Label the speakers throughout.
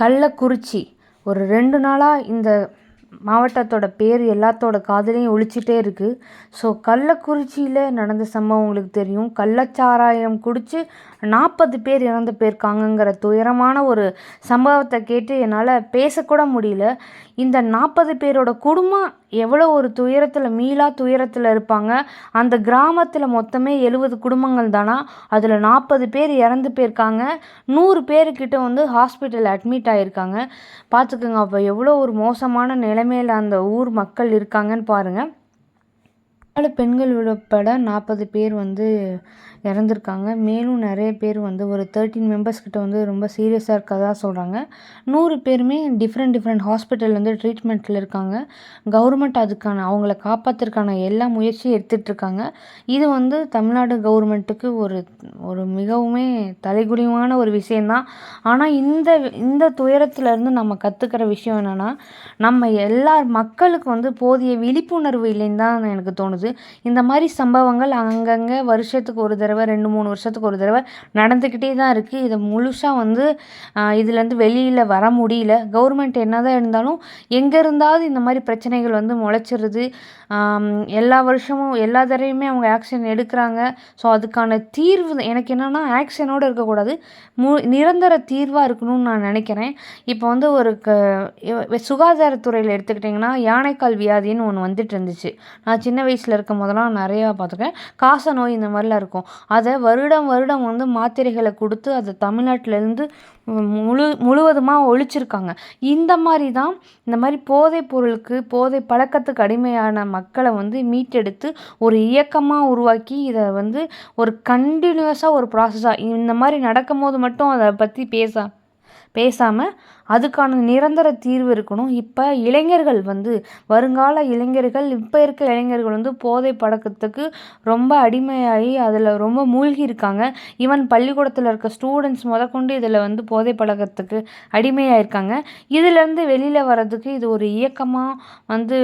Speaker 1: கள்ளக்குறிச்சி. ஒரு ரெண்டு நாளாக இந்த மாவட்டத்தோட பேர் எல்லாத்தோட காதுலேயும் ஒழிச்சிட்டே இருக்குது ஸோ கள்ளக்குறிச்சியில் நடந்த சம்பவம் உங்களுக்கு தெரியும். கள்ளச்சாராயம் குடித்து நாற்பது பேர் இறந்து போயிருக்காங்கங்கிற துயரமான ஒரு சம்பவத்தை கேட்டு என்னால் பேசக்கூட முடியல. இந்த நாற்பது பேரோட குடும்பம் எவ்வளோ ஒரு துயரத்தில் மீளா துயரத்தில் இருப்பாங்க. அந்த கிராமத்தில் மொத்தமே எழுபது குடும்பங்கள் தானா? அதில் நாற்பது பேர் இறந்து போயிருக்காங்க. நூறு பேர்கிட்ட வந்து ஹாஸ்பிட்டல் அட்மிட் ஆகியிருக்காங்க பார்த்துக்கோங்க அப்போ எவ்வளோ ஒரு மோசமான நிலை நிலைமையில் அந்த ஊர் மக்கள் இருக்காங்கன்னு பாருங்கள் நாலு பெண்கள் உட்பட நாற்பது பேர் வந்து இறந்துருக்காங்க. மேலும் நிறைய பேர் வந்து ஒரு தேர்ட்டீன் மெம்பர்ஸ் கிட்ட வந்து ரொம்ப சீரியஸாக இருக்கறதா சொல்கிறாங்க நூறு பேருமே டிஃப்ரெண்ட் டிஃப்ரெண்ட் ஹாஸ்பிட்டல் வந்து ட்ரீட்மெண்ட்டில் இருக்காங்க. கவர்மெண்ட் அதுக்கான அவங்கள காப்பாற்றுறதுக்கான எல்லா முயற்சியும் எடுத்துகிட்ருக்காங்க இது வந்து தமிழ்நாடு கவர்மெண்ட்டுக்கு ஒரு ஒரு மிகவுமே தலைகுனிவான ஒரு விஷயந்தான் ஆனால் இந்த இந்த துயரத்துலேருந்து நம்ம கற்றுக்கிற விஷயம் என்னென்னா நம்ம எல்லா மக்களுக்கு வந்து போதிய விழிப்புணர்வு இல்லைன்னு தான் எனக்கு தோணுது. இந்த மாதிரி சம்பவங்கள் அங்கங்கே வருஷத்துக்கு ஒரு தடவை ரெண்டு மூணு வருஷத்துக்கு ஒரு தடவை நடந்துக்கிட்டே தான் இருக்குது இதை முழுசாக வந்து இதுலேருந்து வெளியில் வர முடியல. கவர்மெண்ட் என்ன தான் இருந்தாலும் எங்கே இருந்தாவது இந்த மாதிரி பிரச்சனைகள் வந்து முளைச்சிருது. எல்லா வருஷமும் எல்லா தடவையுமே அவங்க ஆக்ஷன் எடுக்கிறாங்க. ஸோ அதுக்கான தீர்வு எனக்கு என்னென்னா ஆக்ஷனோடு இருக்கக்கூடாது. மு நிரந்தர தீர்வாக இருக்கணும்னு நான் நினைக்கிறேன். இப்போ வந்து ஒரு க சுகாதாரத்துறையில் எடுத்துக்கிட்டிங்கன்னா யானைக்கால் வியாதின்னு ஒன்று வந்துட்டு இருந்துச்சு. நான் சின்ன வயசில் இருக்கும் போதெல்லாம் நிறையா பார்த்துருக்கேன். காச நோய் இந்த மாதிரிலாம் இருக்கும். அதை வருடம் வருடம் வந்து மாத்திரைகளை கொடுத்து அதை தமிழ்நாட்டிலேருந்து முழு முழுவதுமாக ஒழிச்சிருக்காங்க. இந்த மாதிரி தான் இந்த மாதிரி போதைப் பொருளுக்கு போதை பழக்கத்துக்கு அடிமையான மக்களை வந்து மீட்டெடுத்து ஒரு இயக்கமாக உருவாக்கி இதை வந்து ஒரு கண்டினியூஸாக ஒரு ப்ராசஸாக இந்த மாதிரி நடக்கும் போது மட்டும் அதை பற்றி பேச பேசாமல் அதுக்கான நிரந்தர தீர்வு இருக்கணும். இப்போ இளைஞர்கள் வந்து வருங்கால இளைஞர்கள் இப்போ இருக்க இளைஞர்கள் வந்து போதை பழக்கத்துக்கு ரொம்ப அடிமையாகி அதில் ரொம்ப மூழ்கி இருக்காங்க ஈவன் பள்ளிக்கூடத்தில் இருக்க ஸ்டூடெண்ட்ஸ் முதற்கொண்டு இதில் வந்து போதை பழக்கத்துக்கு அடிமையாக இருக்காங்க இதிலேருந்து வெளியில் வர்றதுக்கு இது ஒரு இயக்கமாக வந்து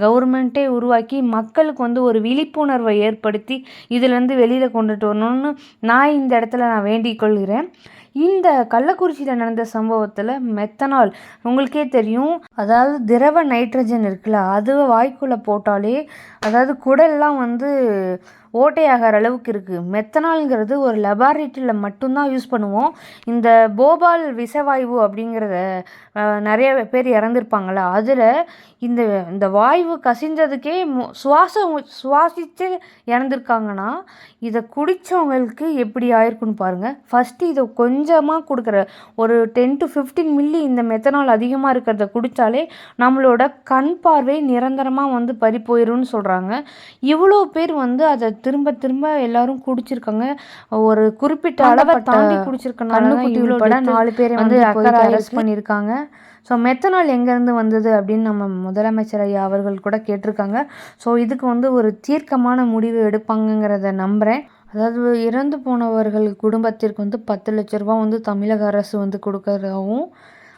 Speaker 1: கவர்மெண்ட்டே உருவாக்கி மக்களுக்கு வந்து ஒரு விழிப்புணர்வை ஏற்படுத்தி இதிலேருந்து வெளியில் கொண்டுட்டு வரணும்னு நான் இந்த இடத்துல நான் வேண்டிக் கொள்கிறேன். இந்த கள்ளக்குறிச்சியில் நடந்த சம்பவத்தில் மெத்தனால். உங்களுக்கே தெரியும். அதாவது திரவ நைட்ரஜன் இருக்குல்ல அதுவை வாய்க்குள்ளே போட்டாலே அதாவது குடல்லாம் வந்து ஓட்டையாகிற அளவுக்கு இருக்குது மெத்தனால்ங்கிறது ஒரு லெபார்ட்ரியில் மட்டும்தான் யூஸ் பண்ணுவோம். இந்த போபால் விஷவாயு அப்படிங்கிறத நிறைய பேர் இறந்துருப்பாங்கள அதில் இந்த இந்த வாயு கசிஞ்சதுக்கே மு சுவாசம் சுவாசித்து இறந்துருக்காங்கன்னா இதை குடித்தவங்களுக்கு எப்படி ஆயிருக்குன்னு பாருங்கள் ஃபஸ்ட்டு இதை கொஞ்சமாக கொடுக்குற ஒரு டென் டு ஃபிஃப்டீன் மில்லி இந்த மெத்தனால் அதிகமாக இருக்கிறத குடித்தாலே நம்மளோட கண் பார்வை நிரந்தரமாக வந்து பறி போயிரும்னு சொல்கிறாங்க இவ்வளோ பேர் வந்து அதை திரும்ப திரும்ப எல்லாரும் குடிச்சிருக்காங்க. ஒரு குறிப்பிட்ட அளவை தாண்டி குடிச்சிருக்கனால இவ்வளோ நாலு பேரை வந்து அக்கறை அரெஸ்ட் பண்ணியிருக்காங்க. ஸோ மெத்தனால் எங்கேருந்து வந்தது அப்படின்னு நம்ம முதலமைச்சர் ஐயா அவர்கள் கூட கேட்டிருக்காங்க. ஸோ இதுக்கு வந்து ஒரு தீர்க்கமான முடிவு எடுப்பாங்கங்கிறத நம்புகிறேன் அதாவது இறந்து போனவர்கள் குடும்பத்திற்கு வந்து பத்து லட்ச ரூபா வந்து தமிழக அரசு வந்து கொடுக்கறதாகவும்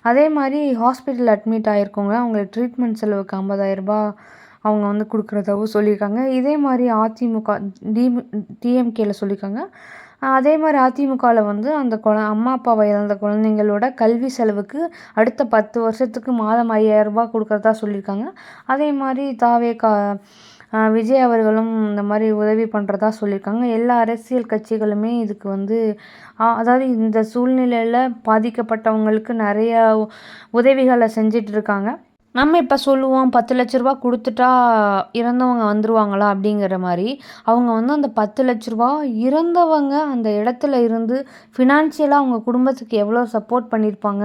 Speaker 1: அதே மாதிரி ஹாஸ்பிட்டல் அட்மிட் ஆகிருக்கவங்க அவங்களுக்கு ட்ரீட்மெண்ட் செலவுக்கு ஐம்பதாயிரரூபா அவங்க வந்து கொடுக்குறதாகவும் சொல்லியிருக்காங்க. இதே மாதிரி அதிமுக டி டிஎம்கேயில் சொல்லியிருக்காங்க. அதே மாதிரி அதிமுகவில் வந்து அந்த குழ அம்மா அப்பாவை இழந்த குழந்தைங்களோட கல்வி செலவுக்கு அடுத்த பத்து வருஷத்துக்கு மாதம் ஐயாயிரரூபா கொடுக்குறதா சொல்லியிருக்காங்க. அதே மாதிரி தாவே கா விஜய் அவர்களும் இந்த மாதிரி உதவி பண்ணுறதா சொல்லியிருக்காங்க. எல்லா அரசியல் கட்சிகளுமே இதுக்கு வந்து அதாவது இந்த சூழ்நிலையில் பாதிக்கப்பட்டவங்களுக்கு நிறையா உதவிகளை செஞ்சிட்ருக்காங்க இருக்காங்க. நம்ம இப்போ சொல்லுவோம் பத்து லட்ச ரூபா கொடுத்துட்டா இறந்தவங்க வந்துருவாங்களா அப்படிங்கிற மாதிரி அவங்க வந்து அந்த பத்து லட்ச ரூபா இறந்தவங்க அந்த இடத்துல இருந்து ஃபினான்ஷியலாக அவங்க குடும்பத்துக்கு எவ்வளோ சப்போர்ட் பண்ணியிருப்பாங்க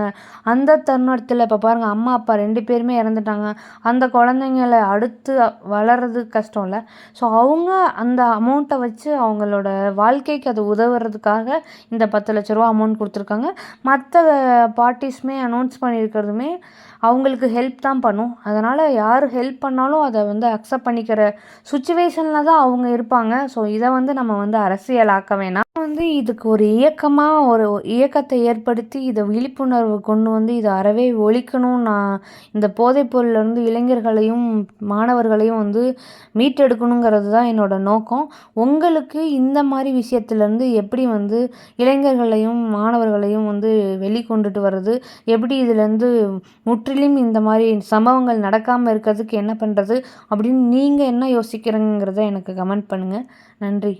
Speaker 1: அந்த தருணத்தில் இப்போ பாருங்கள் அம்மா அப்பா ரெண்டு பேருமே இறந்துட்டாங்க. அந்த குழந்தைங்கள அடுத்து வளர்கிறது கஷ்டம் இல்லை ஸோ அவங்க அந்த அமௌண்ட்டை வச்சு அவங்களோட வாழ்க்கைக்கு அது உதவுறதுக்காக இந்த பத்து லட்ச ரூபா அமௌண்ட் கொடுத்துருக்காங்க. மற்ற பார்ட்டிஸுமே அனௌன்ஸ் பண்ணியிருக்கிறதுமே அவங்களுக்கு ஹெல்ப் தான் தான் பண்ணும். அதனால் யார் ஹெல்ப் பண்ணாலும் அதை வந்து அக்செப்ட் பண்ணிக்கிற சுச்சுவேஷனில் தான் அவங்க இருப்பாங்க. ஸோ இதை வந்து நம்ம வந்து அரசியலாக்க வேணாம். வந்து இதுக்கு ஒரு இயக்கமாக ஒரு இயக்கத்தை ஏற்படுத்தி இதை விழிப்புணர்வு கொண்டு வந்து இதை அறவே ஒழிக்கணும் நான் இந்த போதைப்பொருள்லேருந்து இளைஞர்களையும் மாணவர்களையும் வந்து மீட்டெடுக்கணுங்கிறது தான் என்னோடய நோக்கம். உங்களுக்கு இந்த மாதிரி விஷயத்துலேருந்து எப்படி வந்து இளைஞர்களையும் மாணவர்களையும் வந்து வெளிக்கொண்டுட்டு வர்றது? எப்படி இதுலேருந்து முற்றிலும் இந்த மாதிரி சம்பவங்கள் நடக்காமல் இருக்கிறதுக்கு என்ன பண்ணுறது அப்படின்னு நீங்கள் என்ன யோசிக்கிறீங்கிறத எனக்கு கமெண்ட் பண்ணுங்கள் நன்றி.